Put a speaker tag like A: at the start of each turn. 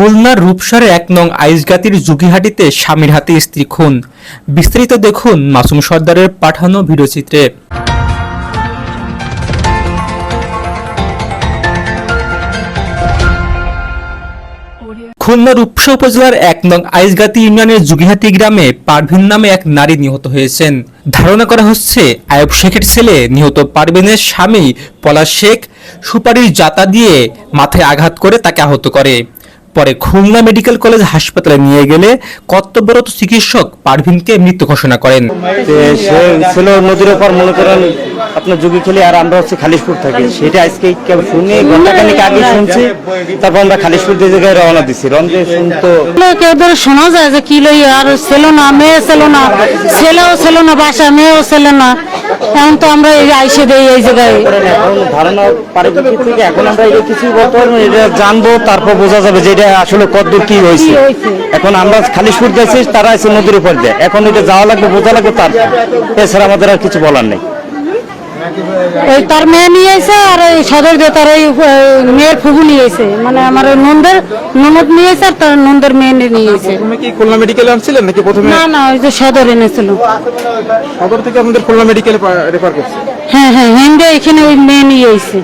A: খুলনার রূপসারে এক নং আইসগাতির জুগিহাটিতে স্বামীর হাতে স্ত্রী খুন। বিস্তারিত দেখুন মাসুম সর্দারের পাঠানো ভিডিওচিত্রে। খুলনা রূপসা উপজেলার এক নং আইসগাতি ইউনিয়নের জুগিহাটি গ্রামে পারভিন নামে এক নারী নিহত হয়েছেন। ধারণা করা হচ্ছে, আয়ব শেখের ছেলে নিহত পারভিনের স্বামী পলাশ শেখ সুপারির জাতা দিয়ে মাথায় আঘাত করে তাকে আহত করে। পরে খুলনা মেডিকেল কলেজ হাসপাতালে নিয়ে গেলে কর্তব্যরত চিকিৎসক পারভিনকে মৃত্যু ঘোষণা করেন।
B: সে ছিল নদীর মনে করেন আপনার যুগি খেলি আর আমরা হচ্ছে খালিশপুর থাকি। সেটা আজকে কেবল শুনি ঘন্টাখানিক আগে শুনছি তারপর আমরা খালিশপুর দিয়ে জায়গায় রওনা দিছি। রওনা শুনতো
C: কেউ ধরে শোনা যায় যে কি লই আর ছিল না মেয়ে ছিল না ছেলেও ছিল না বাসা মেয়েও ছিল না। এখন তো আমরা এই আইসে দেই এই জায়গায়।
B: এখন ধারণা পারিবারিক থেকে এখন আমরা এটা কিছু বলতে পারব এটা জানব তারপর বোঝা যাবে যে এটা আসলে কতদূর কি হয়েছে? এখন আমরা খালিশপুর গেছি তারা আছে নদীর উপর দেয়। এখন এটা যাওয়া লাগবে বোঝা লাগবে তার। এছাড়া আমাদের আর কিছু বলার নেই।
C: ওই তার মেয়ে নিয়ে এসে আর এই সদর যে তার এই মেয়ের ফুগু নিয়ে এসে। মানে আমার ওই নন্দের ননদ নিয়ে এসে আর তার নন্দের মেয়ে নিয়ে এসে।
D: প্রথমে কি খুলনা মেডিকেলে আনছিলেন নাকি প্রথমে?
C: না না ওই যে সদর এনেছিল।
D: সদর থেকে আপনাদের খুলনা মেডিকেলে রেফার করছে।
C: হ্যাঁ হ্যাঁ হিন্দে এখানে ওই মেয়ে নিয়ে এসে।